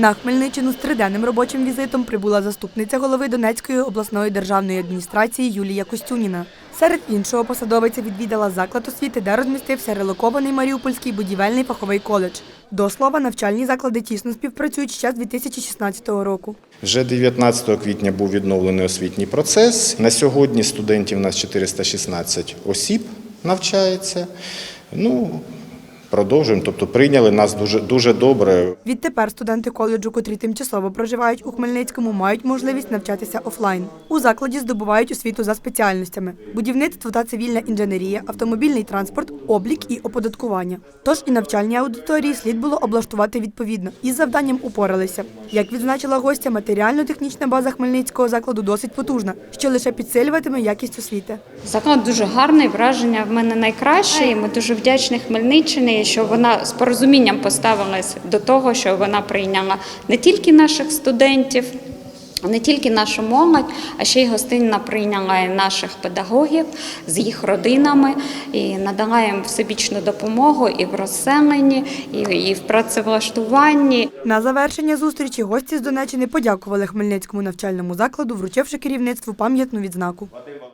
На Хмельниччину з триденним робочим візитом прибула заступниця голови Донецької обласної державної адміністрації Юлія Костюніна. Серед іншого посадовиця відвідала заклад освіти, де розмістився релокований Маріупольський будівельний фаховий коледж. До слова, навчальні заклади тісно співпрацюють ще з 2016 року. Вже 19 квітня був відновлений освітній процес. На сьогодні студентів у нас 416 осіб навчається. Ну, продовжуємо, тобто прийняли нас дуже, дуже добре. Відтепер студенти коледжу, котрі тимчасово проживають у Хмельницькому, мають можливість навчатися офлайн. У закладі здобувають освіту за спеціальностями: будівництво та цивільна інженерія, автомобільний транспорт, облік і оподаткування. Тож і навчальні аудиторії слід було облаштувати відповідно. Із завданням упоралися. Як відзначила гостя, матеріально-технічна база Хмельницького закладу досить потужна, що лише підсилюватиме якість освіти. Заклад дуже гарний, враження в мене найкраще. І ми дуже вдячні Хмельниччині, що вона з порозумінням поставилась до того, що вона прийняла не тільки наших студентів. Не тільки нашу молодь, а ще й гостинно прийняла і наших педагогів з їх родинами і надала їм всебічну допомогу і в розселенні, і, і в працевлаштуванні. На завершення зустрічі гості з Донеччини подякували Хмельницькому навчальному закладу, вручивши керівництву пам'ятну відзнаку.